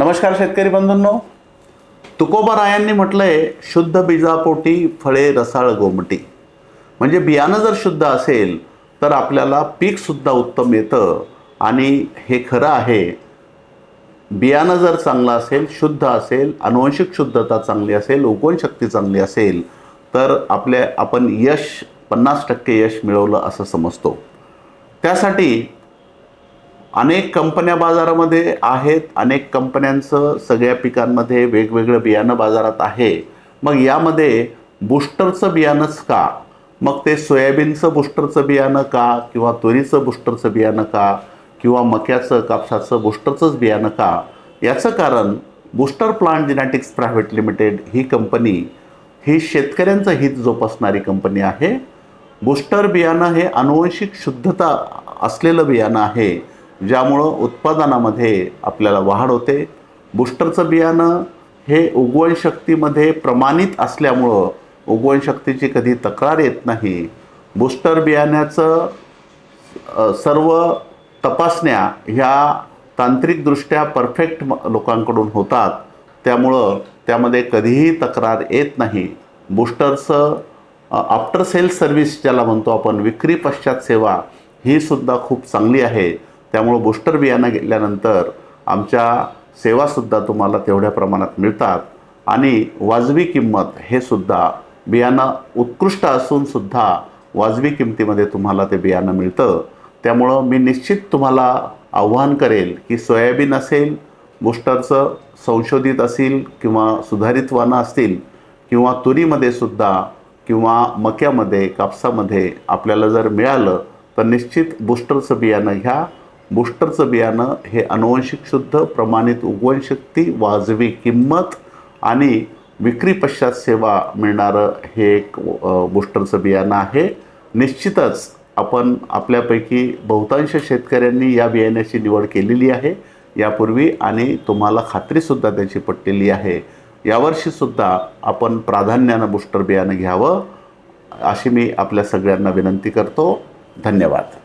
नमस्कार शेतकरी बंधूंनो. तुकोबा रायांनी म्हटलंय शुद्ध बीजापोटी फळे रसाळ गोमटी. म्हणजे बियाणं जर शुद्ध असेल तर आपल्याला पीकसुद्धा उत्तम येतं. आणि हे खरं आहे बियाणं जर चांगलं असेल शुद्ध असेल अनुवंशिक शुद्धता चांगली असेल उगवणशक्ती चांगली असेल तर आपल्या आपण यश पन्नास टक्के यश मिळवलं असं समजतो. त्यासाठी अनेक कंपन्या बाजारामध्ये आहेत. अनेक कंपन्यांचं सगळ्या पिकांमध्ये वेगवेगळं बियाणं बाजारात आहे. मग यामध्ये बुस्टरचं बियाणंच का? मग ते सोयाबीनचं बुस्टरचं बियाणं का? किंवा तुरीचं बुस्टरचं बियाणं का? किंवा मक्याचं कापसाचं बुस्टरचंच बियाणं का? याचं कारण booster plant genetics private limited ही कंपनी ही शेतकऱ्यांचं हित जोपासणारी कंपनी आहे. बुस्टर बियाणं हे अनुवंशिक शुद्धता असलेलं बियाणं आहे. ज्यामुळं उत्पादनामध्ये आपल्याला वाढ होते. बुस्टरचं बियाणं हे उगवण शक्तीमध्ये प्रमाणित असल्यामुळं उगवण शक्तीची कधी तक्रार येत नाही. बुस्टर बियाण्याचं सर्व तपासण्या ह्या तांत्रिकदृष्ट्या परफेक्ट लोकांकडून होतात. त्यामुळं त्यामध्ये कधीही तक्रार येत नाही. बुस्टरचं आफ्टर सेल सर्व्हिस ज्याला म्हणतो आपण विक्री पश्चात सेवा ही सुद्धा खूप चांगली आहे. त्यामुळं बुस्टर बियाणं घेतल्यानंतर आमच्या सेवासुद्धा तुम्हाला तेवढ्या प्रमाणात मिळतात. आणि वाजवी किंमत हे सुद्धा बियाणं उत्कृष्ट असूनसुद्धा वाजवी किमतीमध्ये तुम्हाला ते बियाणं मिळतं. त्यामुळं मी निश्चित तुम्हाला आव्हान करेल की सोयाबीन असेल बुस्टरचं संशोधित असेल किंवा सुधारित वानं असतील किंवा तुरीमध्ये सुद्धा किंवा मक्यामध्ये कापसामध्ये आपल्याला जर मिळालं तर निश्चित बुस्टरचं बियाणं घ्या बुस्टरचं बियाणं हे अनुवंशिक शुद्ध प्रमाणित उगवनशक्ती वाजवी किंमत आणि विक्री पश्चात सेवा मिळणारं हे एक बुस्टरचं बियाणं आहे. निश्चितच आपण आपल्यापैकी बहुतांश शेतकऱ्यांनी या बियाण्याची निवड केलेली आहे. यापूर्वी आणि तुम्हाला खात्रीसुद्धा त्याची पटलेली आहे. यावर्षीसुद्धा आपण प्राधान्यानं बुस्टर बियाणं घ्यावं अशी मी आपल्या सगळ्यांना विनंती करतो. धन्यवाद.